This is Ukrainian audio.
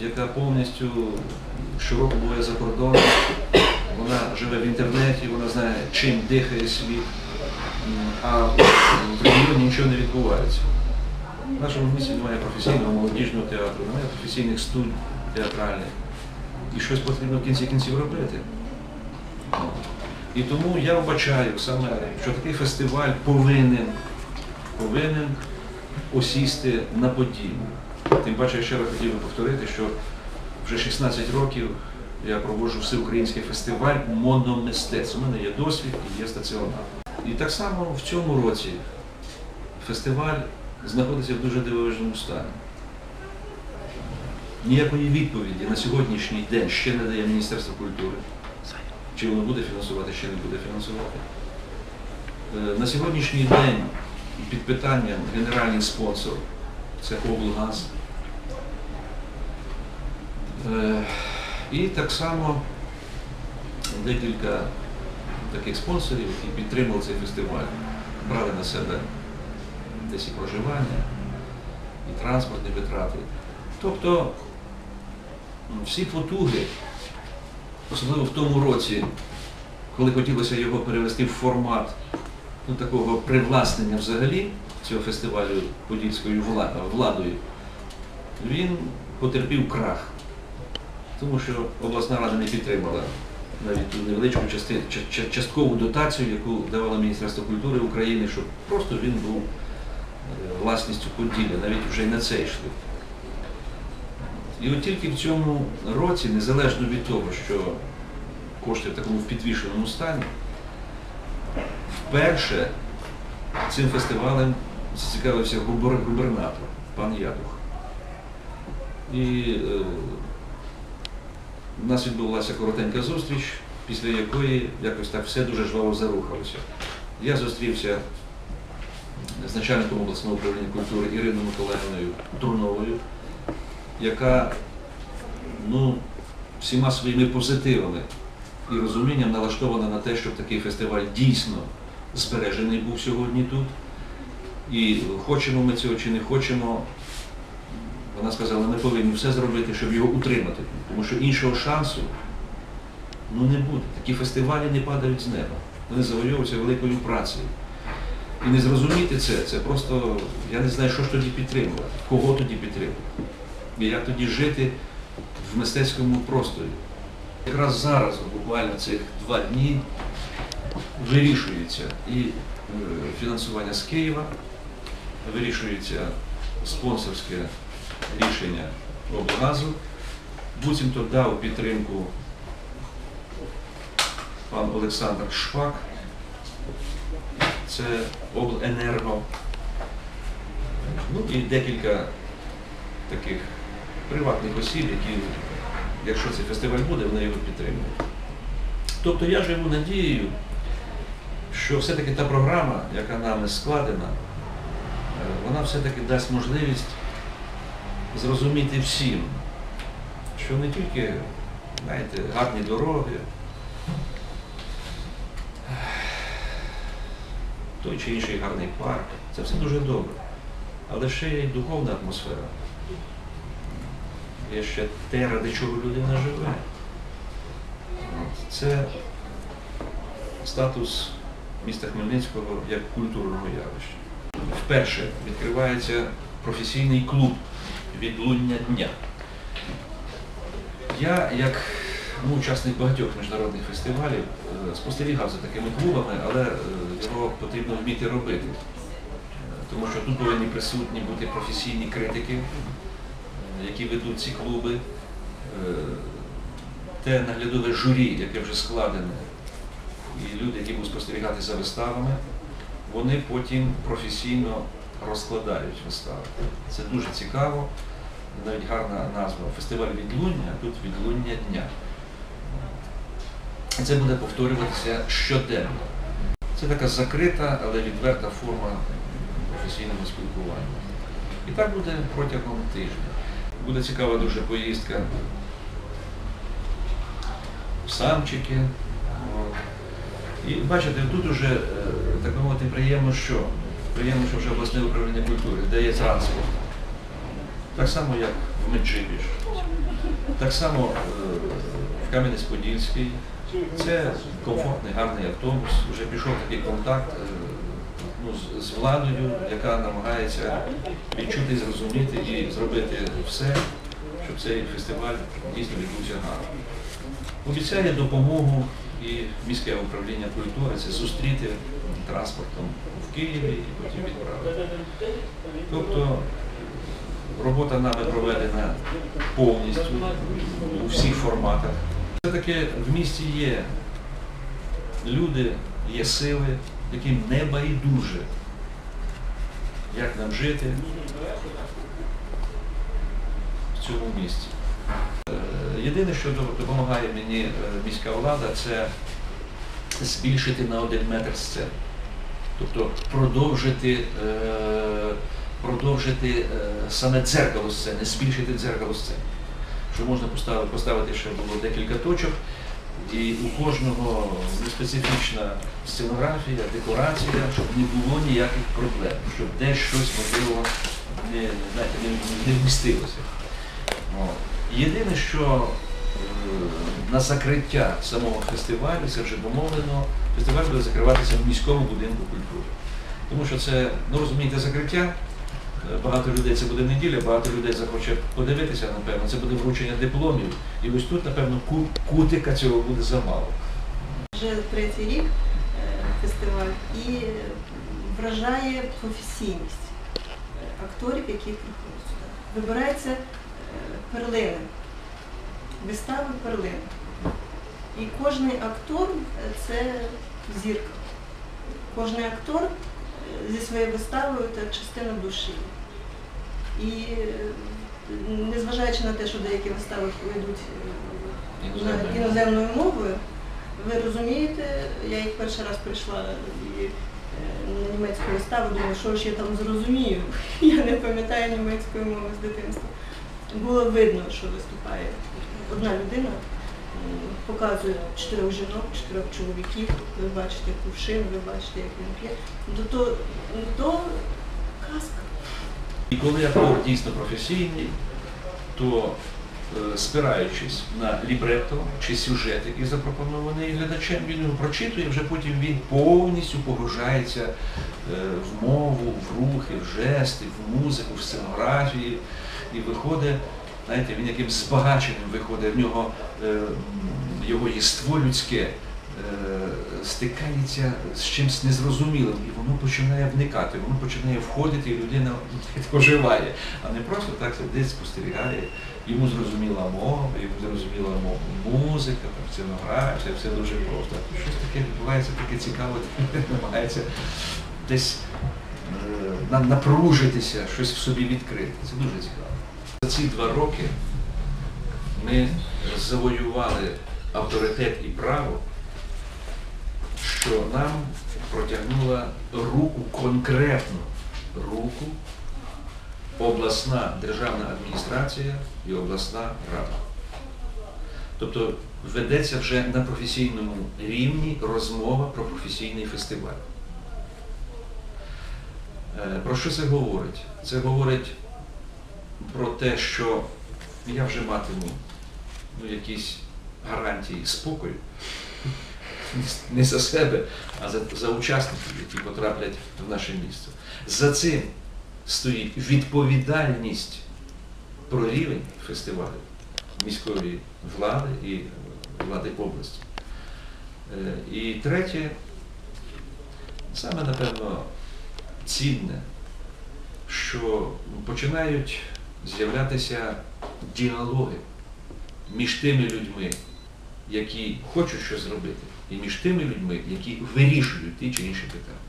яка повністю щороку буває за кордоном, вона живе в інтернеті, вона знає, чим дихає світ, а в регіоні нічого не відбувається. В нашому місті немає професійного молодіжного театру, немає професійних студій театральних. І щось потрібно в кінці кінців робити. І тому я вбачаю саме, що такий фестиваль повинен, повинен осісти на подібне. Тим паче, я ще раз хотів би повторити, що вже 16 років я проводжу всеукраїнський фестиваль мономистецтв. У мене є досвід і є стаціонар. І так само в цьому році фестиваль знаходиться в дуже дивовижному стані. Ніякої відповіді на сьогоднішній день ще не дає Міністерство культури. Чи воно буде фінансувати, чи не буде фінансувати. Е, На сьогоднішній день під питанням генеральний спонсор це облгаз. Е, І так само декілька таких спонсорів, які підтримали цей фестиваль, брали на себе десь і проживання, і транспортні витрати. Тобто всі потуги, особливо в тому році, коли хотілося його перевести в формат ну, такого привласнення взагалі цього фестивалю подільською владою, він потерпів крах, тому що обласна рада не підтримала навіть ту невеличку часткову дотацію, яку давало Міністерство культури України, щоб просто він був е, власністю Поділля, навіть вже й на це йшли. І от тільки в цьому році, незалежно від того, що кошти в такому підвішеному стані, вперше цим фестивалем зацікавився губернатор, пан Ядух. І е, у нас відбулася коротенька зустріч, після якої якось так все дуже жваво зарухалося. Я зустрівся з начальником обласного управління культури Іриною Миколаївною Турновою, яка ну, всіма своїми позитивами і розумінням налаштована на те, щоб такий фестиваль дійсно збережений був сьогодні тут. І хочемо ми цього чи не хочемо, вона сказала, ми повинні все зробити, щоб його утримати, тому що іншого шансу ну, не буде. Такі фестивалі не падають з неба. Вони завойовуються великою працею. І не зрозуміти це, це просто, я не знаю, що ж тоді підтримувати, кого тоді підтримувати. І як тоді жити в мистецькому просторі. Якраз зараз, буквально цих два дні, вирішується і е, фінансування з Києва, вирішується спонсорське рішення облгазу. Буцімто дав підтримку пан Олександр Шпак, це обленерго. Ну і декілька таких приватних осіб, які, якщо цей фестиваль буде, вони його підтримують. Тобто я живу надією, що все-таки та програма, яка нами складена, е, вона все-таки дасть можливість зрозуміти всім, що не тільки, знаєте, гарні дороги, той чи інший гарний парк, це все дуже добре. Але ще й духовна атмосфера. Є ще те, ради чого людина живе. Це статус міста Хмельницького як культурного явища. Вперше відкривається професійний клуб відлуння дня. Я, як ну, учасник багатьох міжнародних фестивалів, е, спостерігав за такими клубами, але е, його потрібно вміти робити. Тому що тут повинні присутні бути професійні критики, е, які ведуть ці клуби, те наглядове журі, яке вже складене, і люди, які будуть спостерігати за виставами, вони потім професійно розкладають вистави. Це дуже цікаво, навіть гарна назва. Фестиваль відлуння, а тут відлуння дня. Це буде повторюватися щоденно. Це така закрита, але відверта форма професійного спілкування. І так буде протягом тижня. Буде цікава дуже поїздка в Самчики. І бачите, тут уже, е, так би мовити, приємно що? Приємно, що вже обласне управління культури дає транспорт. Так само, як в Меджибіж, так само е, в Кам'янець-Подільський. Це комфортний, гарний автобус. Вже пішов такий контакт е, ну, з- владою, яка намагається відчути, зрозуміти і зробити все, щоб цей фестиваль дійсно відбувся гарно. Обіцяє допомогу і міське управління культури це зустріти транспортом в Києві і потім відправити. Тобто робота нами проведена повністю у всіх форматах. Все-таки в місті є люди, є сили, яким не байдуже, як нам жити в цьому місті. Єдине, що допомагає мені е, міська влада, це збільшити на один метр сцену. Тобто продовжити, е, продовжити е, саме дзеркало сцени, збільшити дзеркало сцени. Що можна поставити, поставити ще було декілька точок, і у кожного специфічна сценографія, декорація, щоб не було ніяких проблем, щоб десь щось можливо не, знаєте, не, не вмістилося. Єдине, що е, на закриття самого фестивалю, це вже домовлено, фестиваль буде закриватися в міському будинку культури. Тому що це, ну розумієте, закриття. е, Багато людей це буде неділя, багато людей захоче подивитися, напевно, це буде вручення дипломів. І ось тут, напевно, кутика цього буде замало. Вже третій рік е, фестиваль і вражає професійність акторів, які приходять сюди. Вибираються е, перлини, вистави перлин. І кожен актор це зірка. Кожен актор е, зі своєю виставою це частина душі. І е, незважаючи на те, що деякі вистави йдуть е, Іноземною. мовою, ви розумієте, я як перший раз прийшла і, на німецьку виставу, думаю, що ж я там зрозумію. Я не пам'ятаю німецької мови з дитинства. Було видно, що виступає одна людина, показує чотирьох жінок, чотирьох чоловіків, ви бачите кувшин, ви бачите, як він п'є. Ну, То, то казка. І коли актор дійсно професійний, то е, спираючись на лібретто чи сюжет, який запропонований глядачем, він його прочитує, вже потім він повністю погружається е, в мову, в рухи, в жести, в музику, в сценографії і виходить, знаєте, він якимсь збагаченим виходить, в нього е, його єство людське е, стикається з чимось незрозумілим, і воно починає вникати, воно починає входити, і людина оживає, а не просто так сидить, спостерігає. Йому зрозуміла мова, йому зрозуміла мова, музика, там, сценографія, все дуже просто. Щось таке відбувається, таке цікаве, намагається десь напружитися, щось в собі відкрити. Це дуже цікаво. За ці два роки ми завоювали авторитет і право, що нам протягнула руку, конкретну руку обласна державна адміністрація і обласна рада. Тобто ведеться вже на професійному рівні розмова про професійний фестиваль. Е, Про що це говорить? Це говорить про те, що я вже матиму ну, якісь гарантії спокою не за себе, а за, за учасників, які потраплять в наше місто. За цим стоїть відповідальність про рівень фестивалю міської влади і влади області. Е, І третє, саме напевно цінне, що починають з'являтися діалоги між тими людьми, які хочуть щось зробити, і між тими людьми, які вирішують ті чи інші питання.